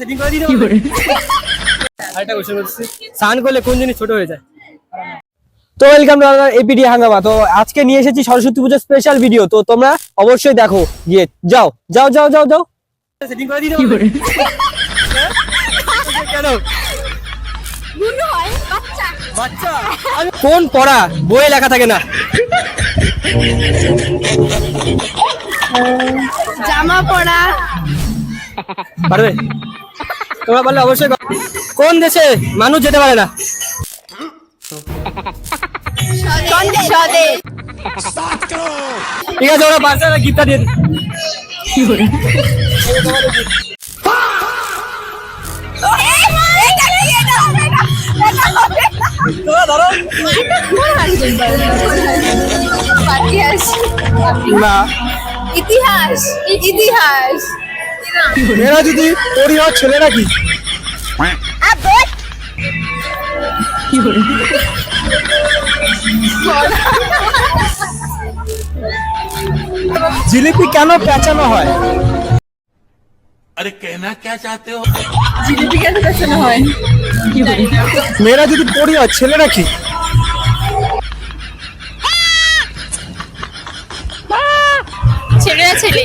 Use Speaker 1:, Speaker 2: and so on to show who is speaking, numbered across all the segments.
Speaker 1: Setting করে দিতে পারবে আরেকটা কোশ্চেন করছি। স্নান করলে কোন জিনিস ছোট হয়ে যায়? তো ওয়েলকাম টু আনাদার এপিডি হাঙ্গামা। তো আজকে নিয়ে এসেছি সরস্বতী পুজোর স্পেশাল ভিডিও তো তোমরা অবশ্যই দেখো গিয়ে যাও যাও যাও যাও যাও। সেটিং করে দিতে পারবে কেন?
Speaker 2: গুন্ডু বাচ্চা।
Speaker 1: বাচ্চা? আমি কোন পড়া? বইয়ে লেখা থাকে না।
Speaker 2: জামা পড়া।
Speaker 1: পারবে? তোমরা পারলে অবশ্যই কোন দেশে মানুষ যেতে পারে না? ঠিক আছে ওরা বাচ্চারা গীতটা দিয়ে
Speaker 2: ইতিহাস ইতিহাস।
Speaker 1: মেয়েরা যদি তোরই হয় ছেলে কি জিলিপি কেন পেঁচানো হয়?
Speaker 3: আরে কেনা কে চাতে হো?
Speaker 2: জিলিপি কেন পেঁচানো হয়?
Speaker 1: মেয়েরা যদি পড়ি হয় ছেলে কি
Speaker 2: ছেলেরা ছেলে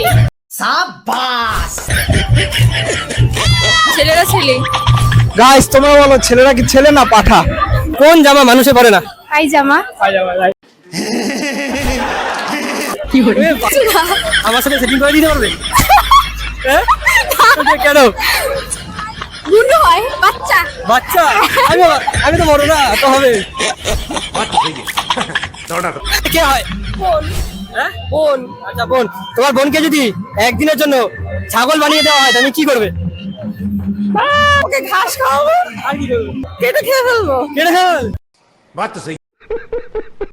Speaker 2: সাবাস ছেলেরা ছেলে।
Speaker 1: গাইস তোমরা বলো ছেলেরা কি ছেলে না পাঠা? কোন জামা মানুষে পরে না?
Speaker 2: পায়জামা
Speaker 1: আমার সাথে সেটিং করে দিতে পারবে? হ্যাঁ? কেন?
Speaker 2: গুন্ডু হয় বাচ্চা।
Speaker 1: বাচ্চা? আমি আমি তো বড় না তো হবে। কে হয়?
Speaker 2: বোন।
Speaker 1: হ্যাঁ? বোন। আচ্ছা বোন। তোমার বোনকে যদি একদিনের জন্য ছাগল বানিয়ে দেওয়া হয় তুমি কি করবে?
Speaker 2: ওকে ঘাস খাওয়াবো?
Speaker 1: আর কি করবে?
Speaker 2: কেটে খেয়ে ফেলব?
Speaker 1: কেটে
Speaker 3: খেয়ে ফেলব